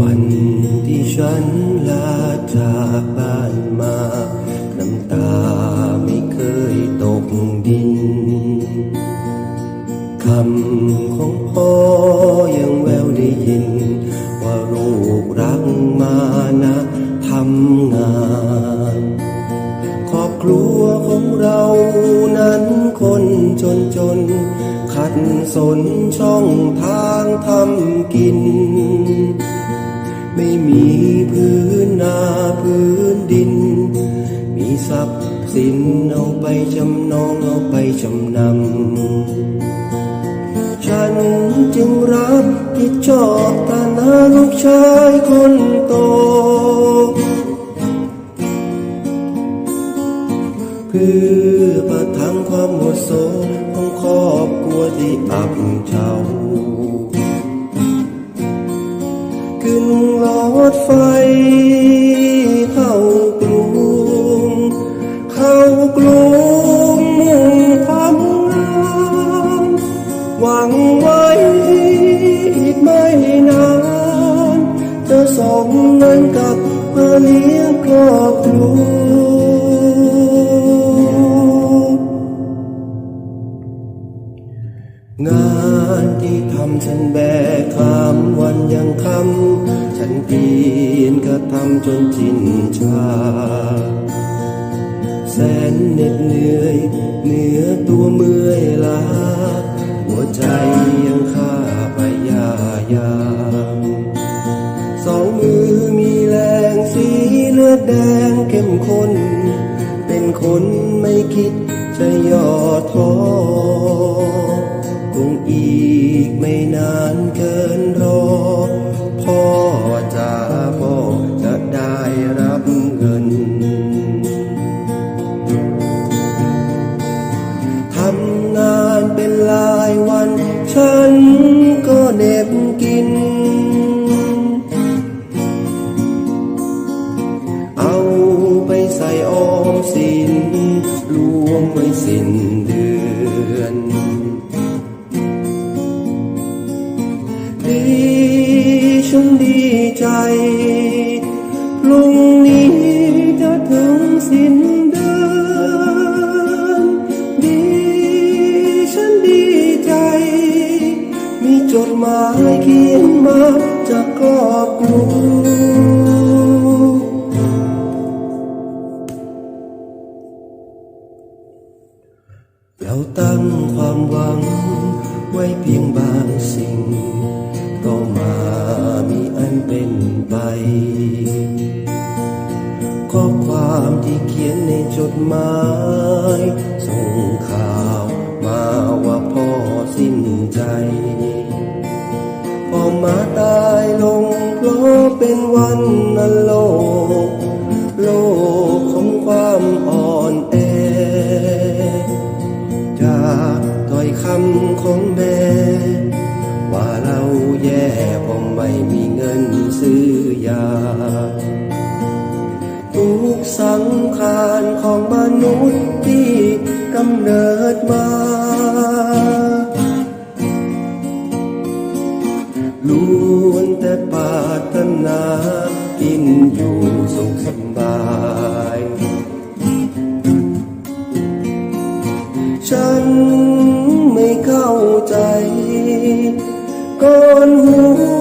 วันที่ฉันลาจากบ้านมา น้ำตาไม่เคยตกดิน คำของพ่อยังแววได้ยิน ว่าลูกรักมานะทำงาน ครอบครัวของเรานั้นคนจนจน สนช่องทางทำกิน ไม่มีพื้นนาพื้นดิน มีทรัพย์สินเอาไปจำนองเอาไปจำนำ ฉันจึงรับผิดชอบฐานะลูกชายคนโตเพื่อประทังความหมดโศ กของครอบครัวที่อับเฉาขึ้นรถไฟเข้ากรุงเข้ากรุงมุ่งทำงานหวังไว้อีกไม่นานจะส่งเงินกลับมาเลี้ยงครอบำฉันเพียนก็ทำจนชินชา แสนเหน็ดเหนื่อยเหนือตัวเมื่อยล้า หัวใจยังข้าไปยายามสองมือมีแรงสีเลือดแดงเข้มข้น เป็นคนไม่คิดจะย่อท้อ สิ้นเดือน ดีฉันดีใจพรุ่งนี้จะถึงสิ้นเดือนดีฉันดีใจ มีจดหมายเขียนมาจากครอบครัว ตั้งความหวังไว้เพียงบางสิ่ง ก็มามีอันเป็นไปข้อความที่เขียนในจดหมายส่งข่าวมาว่าพ่อสิ้นใจพ่อมาตายลงเพราะเป็นวันนั้นโลก จากถ้อยคำของแม่ ว่าเราแย่พผมไม่มีเงินซื้อยา ทุกสังขารของมนุษย์ที่กำเนิดมาล้วนแต่ปรารถนากินอยู่สุขสบาย คนหู